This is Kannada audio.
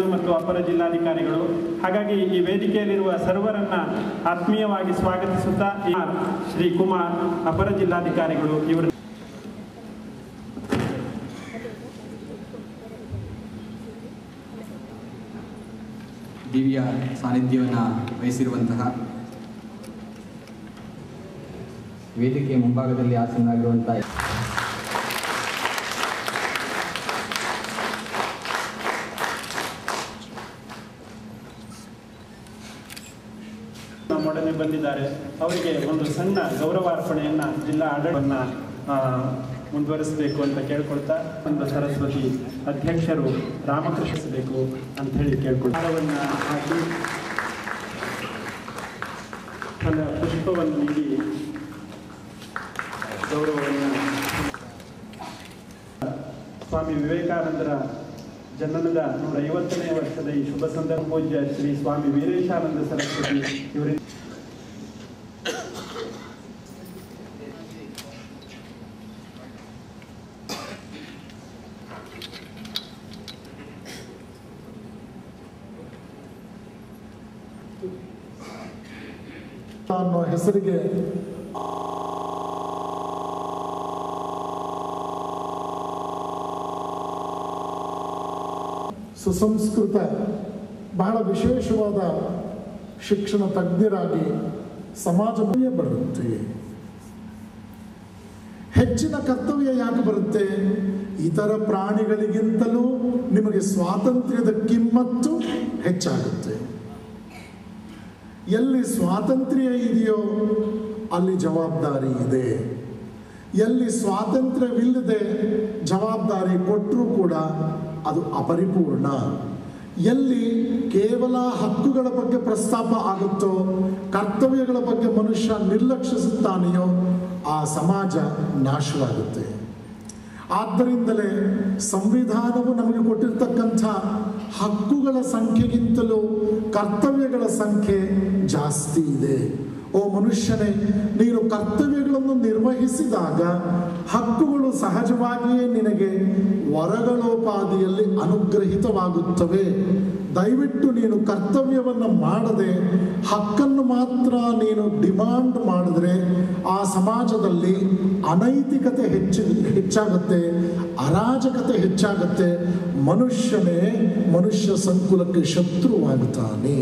ಮತ್ತು ಅಪರ ಜಿಲ್ಲಾಧಿಕಾರಿಗಳು. ಹಾಗಾಗಿ ಈ ವೇದಿಕೆಯಲ್ಲಿರುವ ಸರ್ವರನ್ನ ಆತ್ಮೀಯವಾಗಿ ಸ್ವಾಗತಿಸುತ್ತಾ ಶ್ರೀ ಕುಮಾರ್ ಅಪರ ಜಿಲ್ಲಾಧಿಕಾರಿಗಳು ಇವರು. ದಿವ್ಯ ಸಾನ್ನಿಧ್ಯವನ್ನು ವಹಿಸಿರುವಂತಹ ವೇದಿಕೆಯ ಮುಂಭಾಗದಲ್ಲಿ ಆಸೀನರಾಗಿರುವಂಥ ನಮ್ಮೊಡನೆ ಬಂದಿದ್ದಾರೆ. ಅವರಿಗೆ ಒಂದು ಸಣ್ಣ ಗೌರವಾರ್ಪಣೆಯನ್ನು ಜಿಲ್ಲಾ ಆಡಳಿತವನ್ನ ಮುಂದುವರಿಸಬೇಕು ಅಂತ ಕೇಳ್ಕೊಳ್ತಾ ಒಂದು ಸರಸ್ವತಿ ಅಧ್ಯಕ್ಷರು ರಾಮಕೃಷ್ಣಿಸಬೇಕು ಅಂತ ಹೇಳಿ ಕೇಳ್ಕೊಳ್ತಾರವನ್ನ ಹಾಕಿ, ತನ್ನ ಪುಷ್ಪವನ್ನು ನೀಡಿ ಗೌರವವನ್ನು ಸ್ವಾಮಿ ವಿವೇಕಾನಂದರ ಜನನದ ನೂರ ಐವತ್ತನೇ ವರ್ಷದ ಈ ಶುಭ ಸಂದರ್ಭ ಪೂಜ್ಯ ಶ್ರೀ ಸ್ವಾಮಿ ವೀರೇಶಾನಂದ ಸರಸ್ವತಿ ಇವರಿಂದ ಅನ್ನೋ ಹೆಸರಿಗೆ ಸುಸಂಸ್ಕೃತ, ಬಹಳ ವಿಶೇಷವಾದ ಶಿಕ್ಷಣ ತಜ್ಞರಾಗಿ ಸಮಾಜ ಮನೆಯ ಬರುತ್ತೆ. ಹೆಚ್ಚಿನ ಕರ್ತವ್ಯ ಯಾಕೆ ಬರುತ್ತೆ? ಇತರ ಪ್ರಾಣಿಗಳಿಗಿಂತಲೂ ನಿಮಗೆ ಸ್ವಾತಂತ್ರ್ಯದ ಕಿಮ್ಮತ್ತು ಹೆಚ್ಚಾಗುತ್ತೆ. ಎಲ್ಲಿ ಸ್ವಾತಂತ್ರ್ಯ ಇದೆಯೋ ಅಲ್ಲಿ ಜವಾಬ್ದಾರಿ ಇದೆ. ಎಲ್ಲಿ ಸ್ವಾತಂತ್ರ್ಯವಿಲ್ಲದೆ ಜವಾಬ್ದಾರಿ ಕೊಟ್ಟರೂ ಕೂಡ ಅದು ಅಪರಿಪೂರ್ಣ. ಎಲ್ಲಿ ಕೇವಲ ಹಕ್ಕುಗಳ ಬಗ್ಗೆ ಪ್ರಸ್ತಾಪ ಆಗುತ್ತೋ, ಕರ್ತವ್ಯಗಳ ಬಗ್ಗೆ ಮನುಷ್ಯ ನಿರ್ಲಕ್ಷಿಸುತ್ತಾನೆಯೋ, ಆ ಸಮಾಜ ನಾಶವಾಗುತ್ತೆ. ಆದ್ದರಿಂದಲೇ ಸಂವಿಧಾನವು ನಮಗೆ ಕೊಟ್ಟಿರ್ತಕ್ಕಂಥ ಹಕ್ಕುಗಳ ಸಂಖ್ಯೆಗಿಂತಲೂ ಕರ್ತವ್ಯಗಳ ಸಂಖ್ಯೆ ಜಾಸ್ತಿ ಇದೆ. ಓ ಮನುಷ್ಯನೇ, ನೀನು ಕರ್ತವ್ಯಗಳನ್ನು ನಿರ್ವಹಿಸಿದಾಗ ಹಕ್ಕುಗಳು ಸಹಜವಾಗಿಯೇ ನಿನಗೆ ವರಗಳೋಪಾದಿಯಲ್ಲಿ ಅನುಗ್ರಹಿತವಾಗುತ್ತವೆ. ದಯವಿಟ್ಟು ನೀನು ಕರ್ತವ್ಯವನ್ನು ಮಾಡದೆ ಹಕ್ಕನ್ನು ಮಾತ್ರ ನೀನು ಡಿಮಾಂಡ್ ಮಾಡಿದ್ರೆ ಆ ಸಮಾಜದಲ್ಲಿ ಅನೈತಿಕತೆ ಹೆಚ್ಚು ಹೆಚ್ಚಾಗುತ್ತೆ, ಅರಾಜಕತೆ ಹೆಚ್ಚಾಗುತ್ತೆ. ಮನುಷ್ಯನೇ ಮನುಷ್ಯ ಸಂಕುಲಕ್ಕೆ ಶತ್ರುವಾಗುತ್ತಾನೆ